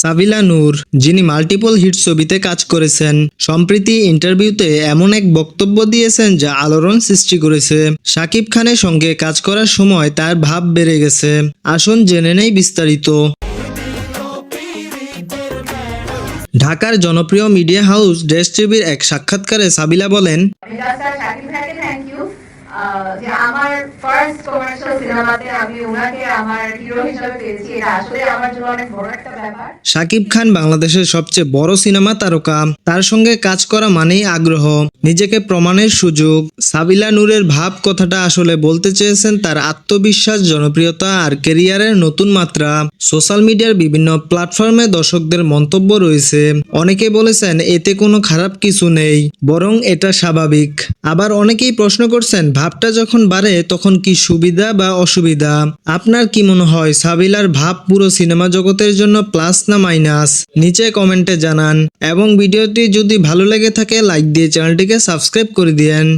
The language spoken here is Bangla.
সাবিলা নূর, যিনি মাল্টিপল হিট ছবিতে কাজ করেছেন। সম্প্রতি ইন্টারভিউতে এমন এক বক্তব্য দিয়েছেন যা আলোড়ন সৃষ্টি করেছে। শাকিব খানের সঙ্গে কাজ করার সময় তার ভাব বেড়ে গেছে। আসুন জেনে নেই বিস্তারিত। ঢাকার জনপ্রিয় মিডিয়া হাউস ডেস টিভির এক সাক্ষাৎকারে সাবিলা বলেন যে আমার ফার্স্ট কমার্শিয়াল সিনেমাতে আমি ওনাকে আমার হিরো হিসেবে পেয়েছি, এটা আসলে আমার জন্য অনেক বড় একটা ব্যাপার। শাকিব খান বাংলাদেশের সবচেয়ে বড় সিনেমা তারকা। তার সঙ্গে কাজ করা মানেই আগ্রহ, নিজেকে প্রমাণের সুযোগ। সাবিলা নূরের ভাব কথাটা আসলে বলতে চেয়েছেন তার আত্মবিশ্বাস, জনপ্রিয়তা আর কেরিয়ারের নতুন মাত্রা। সোশ্যাল মিডিয়ার বিভিন্ন প্ল্যাটফর্মে দর্শকদের মন্তব্য রয়েছে। অনেকে বলেছেন, এতে কোনো খারাপ কিছু নেই, বরং এটা স্বাভাবিক। আবার অনেকেই প্রশ্ন করছেন ভাবটা যখন বাড়ে, তখন কি সুবিধা বা অসুবিধা? আপনার কি মনে হয়, সাবিলার ভাব পুরো সিনেমা জগতের জন্য প্লাস না মাইনাস? নিচে কমেন্টে জানান। এবং ভিডিওটি যদি ভালো লেগে থাকে, লাইক দিয়ে চ্যানেলটিকে সাবস্ক্রাইব করে দিয়েন।